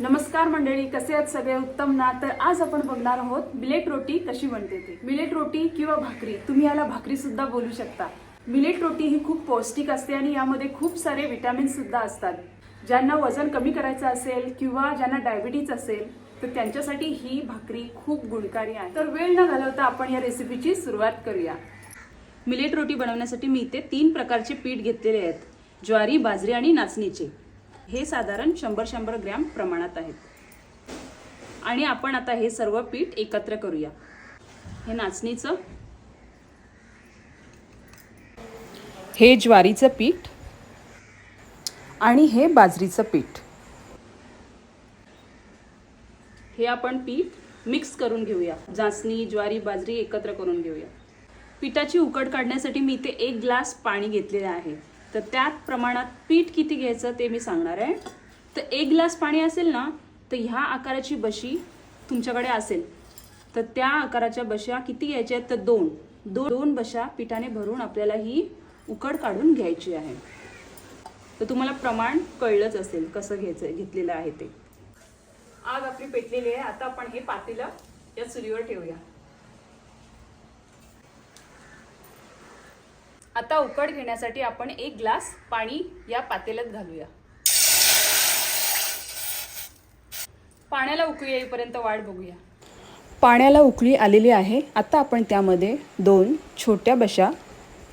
नमस्कार मंडळी कसे आहेत सगळे? उत्तम ना? तर आज आपण बघणार आहोत मिलेट रोटी कशी बनते ते? मिलेट रोटी किंवा भाकरी? तुम्ही याला भाकरी सुद्धा बोलू शकता. मिलेट रोटी ही खूप पौष्टिक असते आणि यामध्ये खूप सारे विटॅमिन सुद्धा असतात. ज्यांना वजन कमी करायचं असेल किंवा ज्यांना डायबिटीज असेल तर त्यांच्यासाठी ही भाकरी खूप गुणकारी आहे. तर वेळ न घालवता आपण या रेसिपीची सुरुवात करूया. मिलेट रोटी बनवण्यासाठी मी इथे तीन प्रकारचे पीठ घेतलेले आहेत. ज्वारी बाजरी आणि नाचणीचे. हे साधारण शंभर शंभर ग्रॅम प्रमाणात आहेत. आणि आपण आता हे सर्व पीठ एकत्र करूया. हे नाचणीचं. हे ज्वारीचं पीठ. आणि हे बाजरीचं पीठ. हे आपण पीठ मिक्स करून घेऊया. जास्नी ज्वारी बाजरी एकत्र करून घेऊया. पिठाची उकड काढण्यासाठी मी इथे एक ग्लास पाणी घेतलेलं आहे. तर त्यात प्रमाणात पीठ किती घ्यायचं ते मी सांगणार आहे. तर एक ग्लास पाणी असेल ना तर ह्या आकाराची बशी तुमच्याकडे असेल. तर त्या आकाराच्या बशा किती घ्यायच्या आहेत? तर दोन. दोन दोन बशा पिठाने भरून आपल्याला ही उकड काढून घ्यायची आहे. तर तुम्हाला प्रमाण कळलंच असेल कसं घ्यायचं घेतलेलं आहे ते. आग आपली पेटलेली आहे. आता आपण हे पातेलं या चुलीवर ठेवूया. आता उकड घेण्यासाठी आपण एक ग्लास पाणी या पातेल्यात घालूया. पाण्याला उकळी येईपर्यंत वाट बघूया. पाण्याला उकळी आलेली आहे. आता आपण त्यामध्ये दोन छोट्या बशा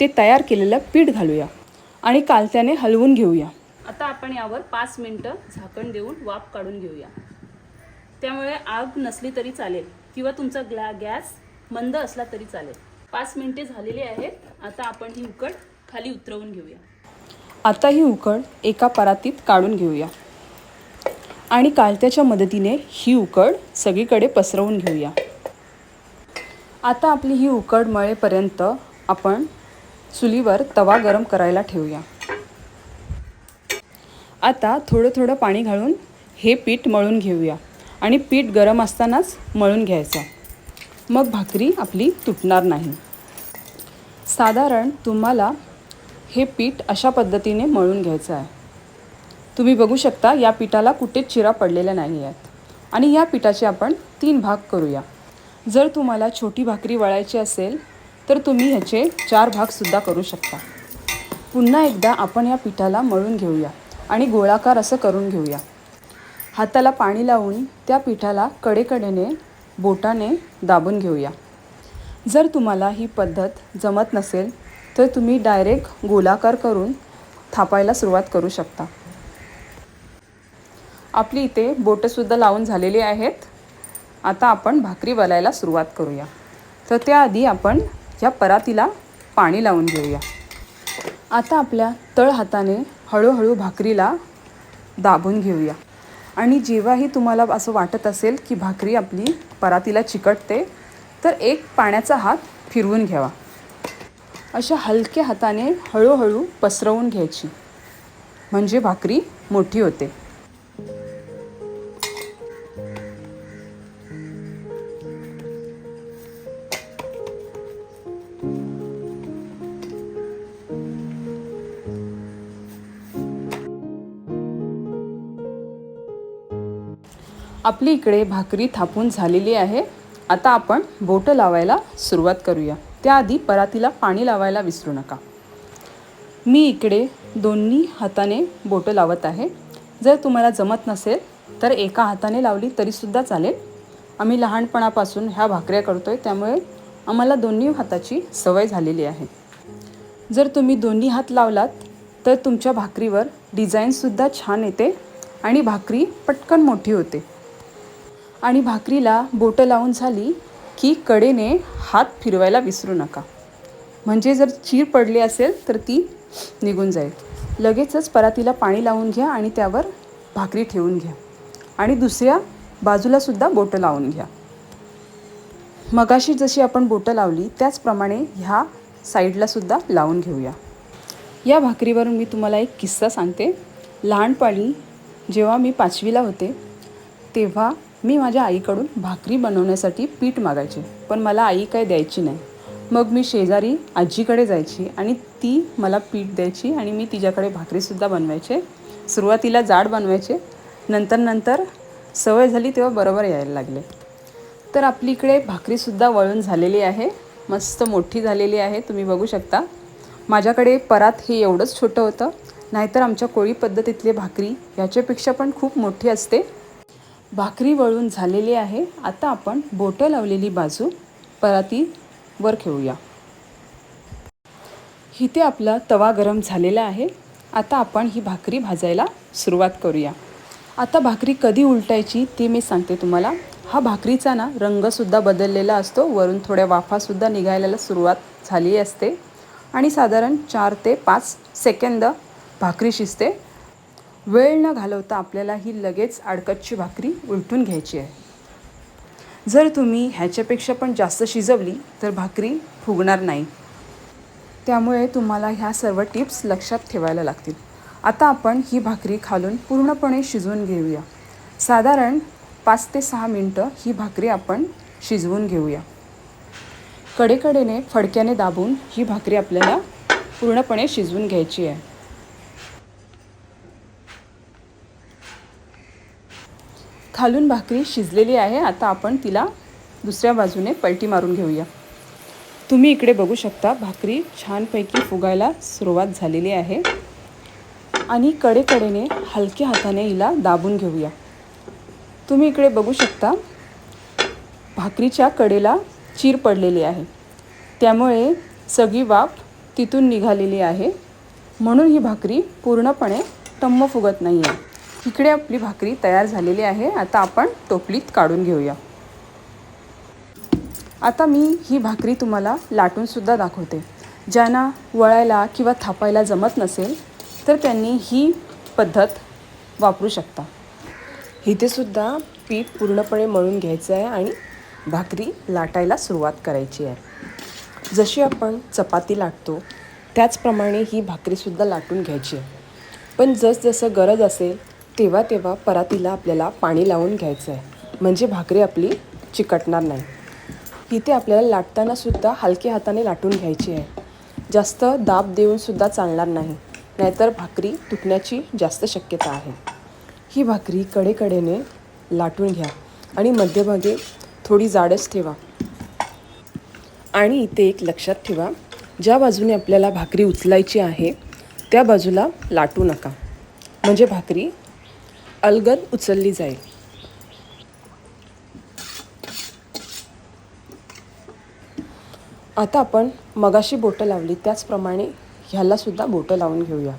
ते तयार केलेलं पीठ घालूया आणि कालत्याने हलवून घेऊया. आता आपण यावर पाच मिनटं झाकण देऊन वाफ काढून घेऊया. त्यामुळे आग नसली तरी चालेल किंवा तुमचा ग्ला गॅस मंद असला तरी चालेल. पाच मिनिटे झालेली आहेत. आता आपण ही उकड खाली उतरवून घेऊया. आता ही उकड एका परातीत काढून घेऊया. आणि कालत्याच्या मदतीने ही उकड सगळीकडे पसरवून घेऊया. आता आपली ही उकड मळेपर्यंत आपण चुलीवर तवा गरम करायला ठेवूया. आता थोडं थोडं पाणी घालून हे पीठ मळून घेऊया. आणि पीठ गरम असतानाच मळून घ्यायचं. मग भाकरी आपली तुटणार नाही. साधारण तुम्हाला हे पीठ अशा पद्धतीने मळून घ्यायचं आहे. तुम्ही बघू शकता या पिठाला कुठेच चिरा पडलेल्या नाही आहेत आणि या पिठाचे आपण तीन भाग करूया. जर तुम्हाला छोटी भाकरी वळायची असेल तर तुम्ही ह्याचे चार भागसुद्धा करू शकता. पुन्हा एकदा आपण या पिठाला मळून घेऊया आणि गोळाकार असं करून घेऊया. हाताला पाणी लावून त्या पिठाला कडेकडेने बोटाने दाबून घेऊया. जर तुम्हाला ही पद्धत जमत नसेल तर तुम्ही डायरेक्ट गोलाकार करून थापायला सुरुवात करू शकता. आपली इथे बोटंसुद्धा लावून झालेली आहेत. आता आपण भाकरी वलायला सुरुवात करूया. तर त्याआधी आपण या परातीला पाणी लावून घेऊया. आता आपल्या तळ हाताने हळूहळू भाकरीला दाबून घेऊया. आणि जेव्हाही तुम्हाला असं वाटत असेल की भाकरी आपली परातीला चिकटते तर एक पाण्याचा हात फिरवून घ्यावा. अशा हलक्या हाताने हळूहळू पसरवून घ्यायची. म्हणजे भाकरी मोठी होते. आपली इकडे भाकरी थापून झालेली आहे. आता आपण बोटं लावायला सुरुवात करूया. त्याआधी परातीला पाणी लावायला विसरू नका. मी इकडे दोन्ही हाताने बोटं लावत आहे. जर तुम्हाला जमत नसेल तर एका हाताने लावली तरीसुद्धा चालेल. आम्ही लहानपणापासून ह्या भाकऱ्या करतो आहे त्यामुळे आम्हाला दोन्ही हाताची सवय झालेली आहे. जर तुम्ही दोन्ही हात लावलात तर तुमच्या भाकरीवर डिझाईनसुद्धा छान येते आणि भाकरी पटकन मोठी होते. आणि भाकरीला बोटं लावून झाली की कडेने हात फिरवायला विसरू नका. म्हणजे जर चीर पडली असेल तर ती निघून जाईल. लगेचच परातीला पाणी लावून घ्या आणि त्यावर भाकरी ठेवून घ्या. आणि दुसऱ्या बाजूलासुद्धा बोटं लावून घ्या. मगाशी जशी आपण बोटं लावली त्याचप्रमाणे ह्या साईडलासुद्धा लावून घेऊया. या भाकरीवरून मी तुम्हाला एक किस्सा सांगते. लहानपणी जेव्हा मी पाचवीला होते तेव्हा मी माझ्या आईकडून भाकरी बनवण्यासाठी पीठ मागायचे पण मला आई काय द्यायची नाही. मग मी शेजारी आजीकडे जायची आणि ती मला पीठ द्यायची आणि मी तिच्याकडे भाकरीसुद्धा बनवायचे. सुरुवातीला जाड बनवायचे नंतर नंतर सवय झाली तेव्हा बरोबर यायला लागले. तर आपली इकडे भाकरीसुद्धा वळून झालेली आहे मस्त मोठी झालेली आहे तुम्ही बघू शकता. माझ्याकडे परात हे एवढंच छोटं होतं नाहीतर आमच्या कोळी पद्धतीतली भाकरी याच्यापेक्षा पण खूप मोठी असते. भाकरी वळून झालेली आहे. आता आपण बोटं लावलेली बाजू परातीवर ठेवूया. इथे आपला तवा गरम झालेला आहे. आता आपण ही भाकरी भाजायला सुरुवात करूया. आता भाकरी कधी उलटायची ती मी सांगते तुम्हाला. हा भाकरीचा ना रंगसुद्धा बदललेला असतो. वरून थोड्या वाफासुद्धा निघायला सुरुवात झाली असते. आणि साधारण चार ते पाच सेकंद भाकरी शिजते. वेळ न घालवता आपल्याला ही लगेच आडकतची भाकरी उलटून घ्यायची आहे. जर तुम्ही ह्याच्यापेक्षा पण जास्त शिजवली तर भाकरी फुगणार नाही. त्यामुळे तुम्हाला ह्या सर्व टिप्स लक्षात ठेवायला लागतील. आता आपण ही भाकरी खालून पूर्णपणे शिजवून घेऊया. साधारण पाच ते सहा मिनटं ही भाकरी आपण शिजवून घेऊया. कडेकडेने फडक्याने दाबून ही भाकरी आपल्याला पूर्णपणे शिजवून घ्यायची आहे. खालून भाकरी शिजलेली आहे. आता आपण तिला दुसऱ्या बाजूने पलटी मारून घेऊया. तुम्ही इकडे बघू शकता भाकरी छानपैकी फुगायला सुरुवात झालेली आहे. आणि कडेकडेने हलक्या हाताने हिला दाबून घेऊया. तुम्ही इकडे बघू शकता भाकरीच्या कडेला चीर पडलेली आहे. त्यामुळे सगळी वाफ तिथून निघालेली आहे. म्हणून ही भाकरी पूर्णपणे टम्म फुगत नाही आहे इकडे आपली भाकरी तयार झालेली आहे. आता आपण टोपलीत काढून घेऊया. आता मी ही भाकरी तुम्हाला लाटूनसुद्धा दाखवते. ज्यांना वळायला किंवा थापायला जमत नसेल तर त्यांनी ही पद्धत वापरू शकता. इथेसुद्धा पीठ पूर्णपणे मळून घ्यायचं आहे आणि भाकरी लाटायला सुरुवात करायची आहे. जशी आपण चपाती लाटतो त्याचप्रमाणे ही भाकरीसुद्धा लाटून घ्यायची आहे. पण जसजसं गरज असेल तेव्हा तेव्हा परातीला आपल्याला पाणी लावून घ्यायचं आहे म्हणजे भाकरी आपली चिकटणार नाही. इथे आपल्याला लाटताना सुद्धा हलक्या हाताने लाटून घ्यायची आहे. जास्त दाब देऊन सुद्धा चालणार नाही. नाहीतर भाकरी तुटण्याची जास्त शक्यता आहे. ही भाकरी कडेकडेने लाटून घ्या आणि मध्यभागी थोडी जाडच ठेवा. आणि इथे एक लक्षात ठेवा ज्या बाजूने आपल्याला भाकरी उचलायची आहे त्या बाजूला लाटू नका. म्हणजे भाकरी अलगद उचलली जाईल. आता आपण मगाशी बोटं लावली त्याचप्रमाणे ह्याला सुद्धा बोटं लावून घेऊया.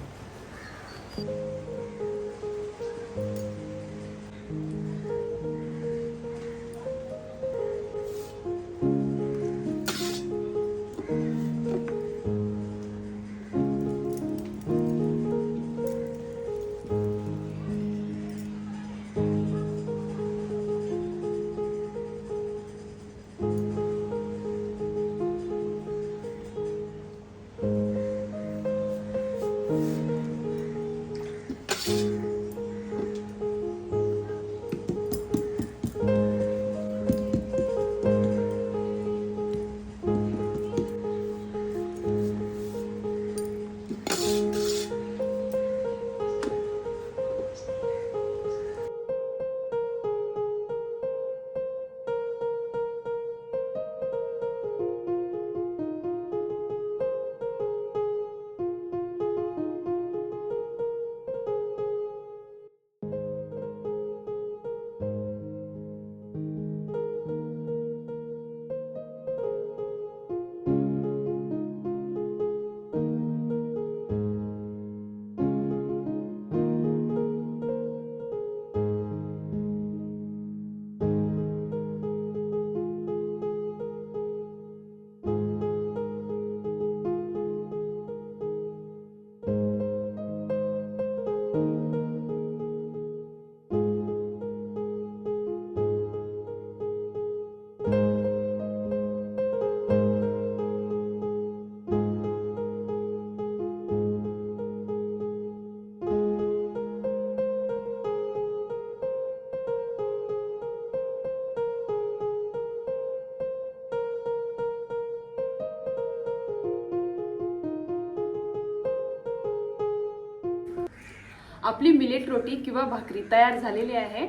आपली मिलेट रोटी किंवा भाकरी तयार झालेली आहे.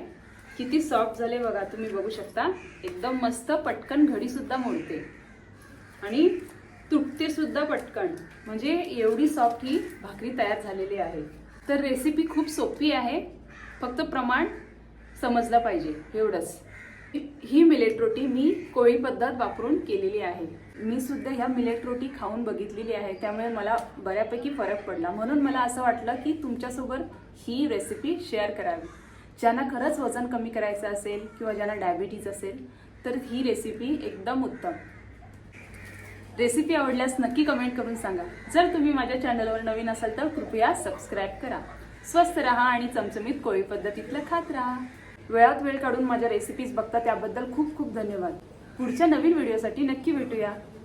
किती सॉफ्ट झाले बघा तुम्ही बघू शकता. एकदम मस्त पटकन घडीसुद्धा मोडते. आणि तुटतेसुद्धा पटकन. म्हणजे एवढी सॉफ्ट ही भाकरी तयार झालेली आहे. तर रेसिपी खूप सोपी आहे. फक्त प्रमाण समजलं पाहिजे एवढंच. ही मिलेट रोटी मी कोळी पद्धत वापरून केलेली आहे. मी सुद्धा ह्या मिलेट रोटी खाऊन बघितलेली आहे. त्यामुळे मला बऱ्यापैकी फरक पडला. म्हणून मला असं वाटलं की तुमच्यासोबत ही रेसिपी शेअर करावी. ज्यांना खरंच वजन कमी करायचं असेल किंवा ज्यांना डायबिटीज असेल तर ही रेसिपी एकदम उत्तम. रेसिपी आवडल्यास नक्की कमेंट करून सांगा. जर तुम्ही माझ्या चॅनलवर नवीन असाल तर कृपया सबस्क्राईब करा. स्वस्त राहा आणि चमचमीत कोळी पद्धतीतलं खात राहा. वेळात वेळ काढून माझ्या रेसिपीज बघता त्याबद्दल खूप खूप धन्यवाद. पुढच्या नवीन व्हिडिओसाठी नक्की भेटूया.